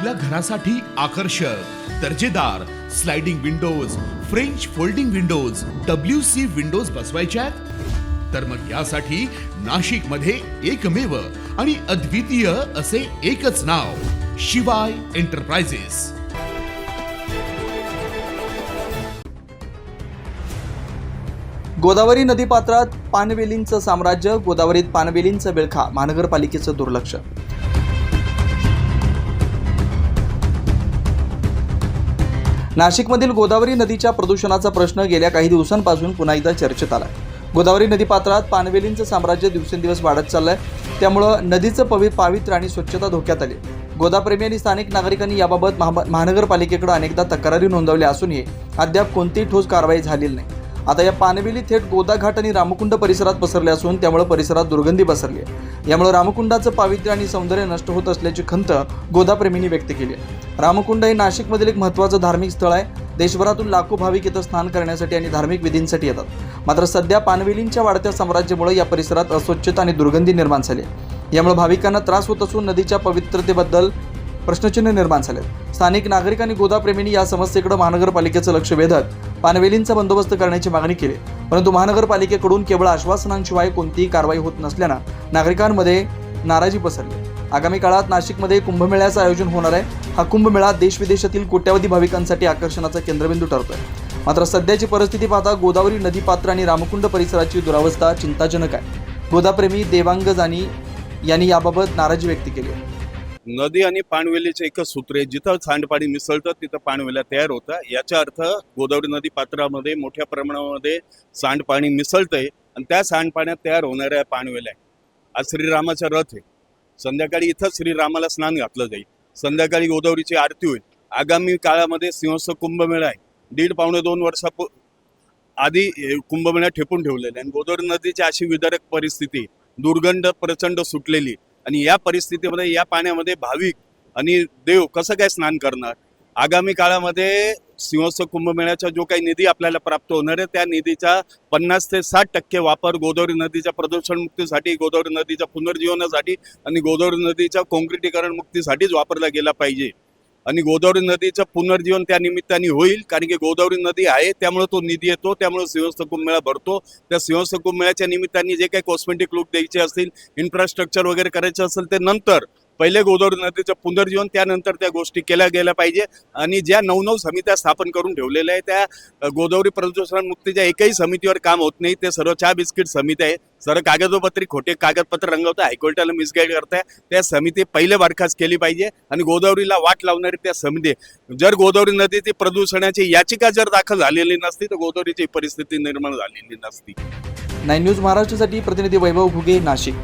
आपल्या घरासाठी आकर्षक दर्जेदार sliding windows French folding windows W C windows बसवायच्या आहेत? तर मग यासाठी नाशिकमध्ये एकमेव आणि अद्वितीय असे एकच नाव शिवाय एंटरप्राइजेस गोदावरी नदीपात्रात पानवेलींचं साम्राज्य गोदावरीत पानवेलींचं विळखा महानगरपालिकेचं दुर्लक्ष. नाशिकमधील गोदावरी नदीच्या प्रदूषणाचा प्रश्न गेल्या काही दिवसांपासून पुन्हा एकदा चर्चेत आला गोदावरी नदीपात्रात पानवेलींचं साम्राज्य दिवसेंदिवस वाढत चाललंय. त्यामुळं नदीचं पवि पावित्र्य आणि स्वच्छता धोक्यात आली. गोदाप्रेमी आणि स्थानिक नागरिकांनी याबाबत महा महानगरपालिकेकडे अनेकदा तक्रारी नोंदवल्या असूनही अद्याप कोणतीही ठोस कारवाई झालेली नाही. आता या पानवेली थेट गोदाघाट आणि रामकुंड परिसरात पसरले असून त्यामुळे परिसरात दुर्गंधी पसरली आहे. यामुळे रामकुंडाचं पावित्र्य आणि सौंदर्य नष्ट होत असल्याची खंत गोदाप्रेमींनी व्यक्त केली आहे. रामकुंड हे नाशिकमधील एक महत्त्वाचं धार्मिक स्थळ आहे. देशभरातून लाखो भाविक इथं स्नान करण्यासाठी आणि धार्मिक विधींसाठी येतात. मात्र सध्या पानवेलींच्या वाढत्या साम्राज्यामुळे या परिसरात अस्वच्छता आणि दुर्गंधी निर्माण झाली यामुळे भाविकांना त्रास होत असून नदीच्या पवित्रतेबद्दल प्रश्नचिन्ह निर्माण झाले स्थानिक नागरिक आणि गोदाप्रेमींनी या समस्येकडे महानगरपालिकेचं लक्ष वेधत पानवेलींचा बंदोबस्त करण्याची मागणी केली. परंतु महानगरपालिकेकडून केवळ आश्वासनांशिवाय कोणतीही कारवाई होत नसल्यानं नागरिकांमध्ये नाराजी पसरली. आगामी काळात नाशिकमध्ये कुंभमेळ्याचं आयोजन होणार आहे. हा कुंभमेळा देशविदेशातील कोट्यावधी भाविकांसाठी आकर्षणाचा केंद्रबिंदू ठरतोय. मात्र सध्याची परिस्थिती पाहता गोदावरी नदीपात्र आणि रामकुंड परिसराची दुरावस्था चिंताजनक आहे. गोदाप्रेमी देवांग जानी यांनी याबाबत नाराजी व्यक्त केली आहे. नदी आणि पाणवेलीचे एकच सूत्र आहे. जिथं सांडपाणी मिसळतं तिथं पाणवेल्या तयार होतं. याचा अर्थ गोदावरी नदी पात्रामध्ये मोठ्या प्रमाणामध्ये सांडपाणी मिसळतंय आणि त्या सांडपाण्यात तयार होणाऱ्या पाणवेल्या आहे. आज श्रीरामाचा रथ आहे. संध्याकाळी इथं श्रीरामाला स्नान घातलं जाईल. संध्याकाळी गोदावरीची आरती होईल. आगामी काळामध्ये सिंहस्थ कुंभमेळा आहे. दीड पावणे दोन वर्षा आधी कुंभमेळा ठेपून ठेवलेला आहे आणि गोदावरी नदीची अशी विदारक परिस्थिती दुर्गंध प्रचंड सुटलेली आणि या परिस्थितीमध्ये या पाण्यामध्ये भाविक आणि देव कसं काय स्नान करणार? आगामी काळामध्ये सिंहस्थ कुंभमेळ्याचा जो काही निधी आपल्याला प्राप्त होणार आहे त्या निधीचा पन्नास ते साठ टक्के वापर गोदावरी नदीच्या प्रदूषण मुक्तीसाठी गोदावरी नदीच्या पुनर्जीवनासाठी आणि गोदावरी नदीच्या काँक्रिटीकरण मुक्तीसाठीच वापरला गेला पाहिजे. आणि गोदावरी नदीचं पुनर्जीवन त्या निमित्ताने होईल कारण की गोदावरी नदी आहे त्यामुळे तो निधी येतो त्यामुळे सिंहस्थ कुंभमेळा भरतो. त्या सिंहस्थ कुंभमेळ्याच्या निमित्ताने जे काही कॉस्मेटिक लुक द्यायचे असतील इन्फ्रास्ट्रक्चर वगैरे करायचे असेल ते नंतर पहिले गोदावरी नदीचं पुनर्जीवन त्यानंतर त्या गोष्टी केल्या गेल्या पाहिजे. आणि ज्या नऊ नऊ समित्या स्थापन करून ठेवलेल्या आहे त्या गोदावरी प्रदूषण मुक्तीच्या एकही समितीवर काम होत नाही ते सर्व चहा बिस्किट समिती आहे सर्व कागदोपत्री खोटे कागदपत्र रंगवता हायकोर्टाला मिसगाईड करताय. त्या समिती पहिले बरखास्त केली पाहिजे आणि गोदावरीला वाट लावणारी त्या समिती जर गोदावरी नदीची प्रदूषणाची याचिका जर दाखल झालेली नसती तर गोदावरीची परिस्थिती निर्माण झालेली नसती. नाईन न्यूज महाराष्ट्रासाठी प्रतिनिधी वैभव घुगे नाशिक.